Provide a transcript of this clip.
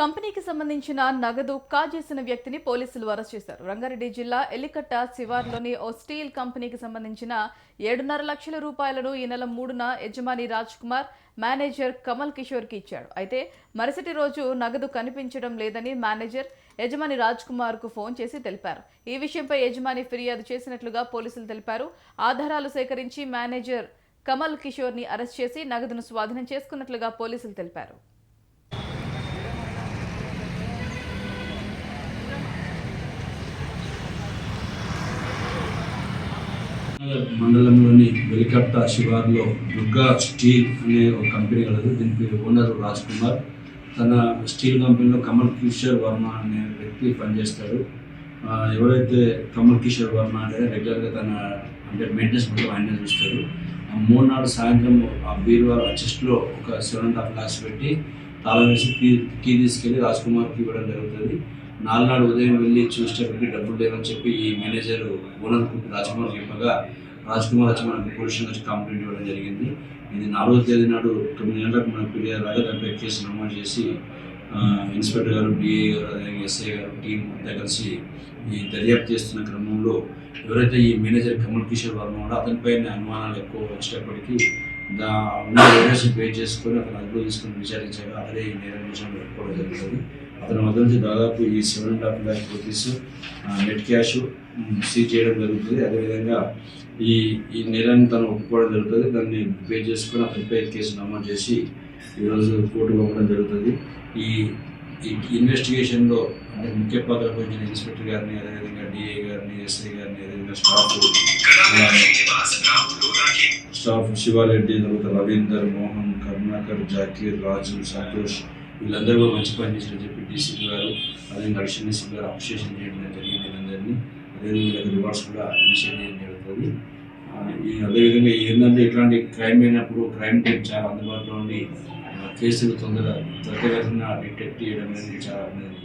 కంపెనీకి సంబంధించిన నగదు కాజేసిన వ్యక్తిని పోలీసులు అరెస్ట్ చేశారు. రంగారెడ్డి జిల్లా ఎల్లికట్ట శివార్లోని ఓ స్టీల్ కంపెనీకి సంబంధించిన ఏడున్నర లక్షల రూపాయలను ఈ నెల మూడున యజమాని రాజ్ కుమార్ మేనేజర్ కమల్ కిషోర్కి ఇచ్చాడు. అయితే మరుసటి రోజు నగదు కనిపించడం లేదని మేనేజర్ యజమాని రాజ్ కుమార్కు ఫోన్ చేసి తెలిపారు. ఈ విషయంపై యజమాని ఫిర్యాదు చేసినట్లుగా పోలీసులు తెలిపారు. ఆధారాలు సేకరించి మేనేజర్ కమల్ కిషోర్ని అరెస్ట్ చేసి నగదును స్వాధీనం చేసుకున్నట్లుగా పోలీసులు తెలిపారు. మండలంలోని వెలికట్ట శివార్లో దుర్గా స్టీల్ అనే ఒక కంపెనీ కలదు. దీని పేరు ఓనర్ రాజ్ కుమార్. తన స్టీల్ కంపెనీలో కమల్ కిషోర్ వర్మ అనే వ్యక్తి పనిచేస్తాడు. ఎవరైతే కమల్ కిషోర్ వర్మ అంటే రెగ్యులర్గా తన అంటే మెయింటెనెన్స్ మొత్తం ఆయన చూస్తాడు. ఆ మూడు నాడు సాయంత్రం ఆ బీరువా చెస్ట్లో ఒక సెవెన్ అండ్ హాఫ్ లాక్స్ పెట్టి తాళం వేసి కీ కీ తీసుకెళ్ళి రాజ్ కుమార్కి ఇవ్వడం జరుగుతుంది. నాలునాడు ఉదయం వెళ్ళి చూసేటప్పటికి డబ్బులు లేవని చెప్పి ఈ మేనేజర్ ఓనర్ రాజ్కుమార్ చెప్పగా రాజ్ కుమార్ వచ్చి మనకు పోలీస్ స్టేషన్ వచ్చి కంప్లైంట్ ఇవ్వడం జరిగింది. ఇది నాలుగో తేదీ నాడు తొమ్మిది గంటలకు మనకు ఫిర్యాదు రాగా దానిపై కేసు నమోదు చేసి ఇన్స్పెక్టర్ గారు డిఏ గారు ఎస్ఐ గారు టీం అంతా కలిసి ఈ దర్యాప్తు చేస్తున్న క్రమంలో ఎవరైతే ఈ మేనేజర్ కమల్ కిషోర్ వర్మ ఉన్నాడో అతనిపైన అనుమానాలు ఎక్కువ వచ్చేటప్పటికి దా ఉన్న ఎవిడెన్స్ పే చేసుకొని అతను అదుపులో తీసుకొని విచారించగా అతడే ఈ నేరం విషయంలో ఎక్కువ జరుగుతుంది అతని వద్ద నుంచి దాదాపు ఈ seven and half lakh rupees net cash seize చేయడం జరుగుతుంది. అదేవిధంగా ఈ ఈ నెలని తను ఒప్పుకోవడం జరుగుతుంది. దాన్ని పే చేసుకొని అతనిపై కేసు నమోదు చేసి ఈరోజు కోర్టు పంపడం జరుగుతుంది. ఈ ఈ ఇన్వెస్టిగేషన్లో అంటే ముఖ్య పాత్ర పోషించిన ఇన్స్పెక్టర్ గారిని అదేవిధంగా డిఏ గారిని ఎస్ఐ గారిని అదేవిధంగా స్టాఫ్ స్టాఫ్ శివారెడ్డి తర్వాత రవీందర్ మోహన్ కరుణాకర్ జాకీర్ రాజు సంతోష్ వీళ్ళందరూ కూడా మంచి పని చేసినని చెప్పి డీసీపీ గారు అదేవిధంగా అడిషనల్ గారు అప్రిషియేషన్ చేయడం జరిగింది అందరినీ అదేవిధంగా రివార్డ్స్ కూడా ఇనిషియేట్ చేయడం జరుగుతుంది. అదేవిధంగా ఏంటంటే ఇట్లాంటి క్రైమ్ అయినప్పుడు క్రైమ్ టైం చాలా అందుబాటులో ఉండి కేసులు తొందరగా త్వరితగతిన డిటెక్ట్ చేయడం అనేది చాలా అనేది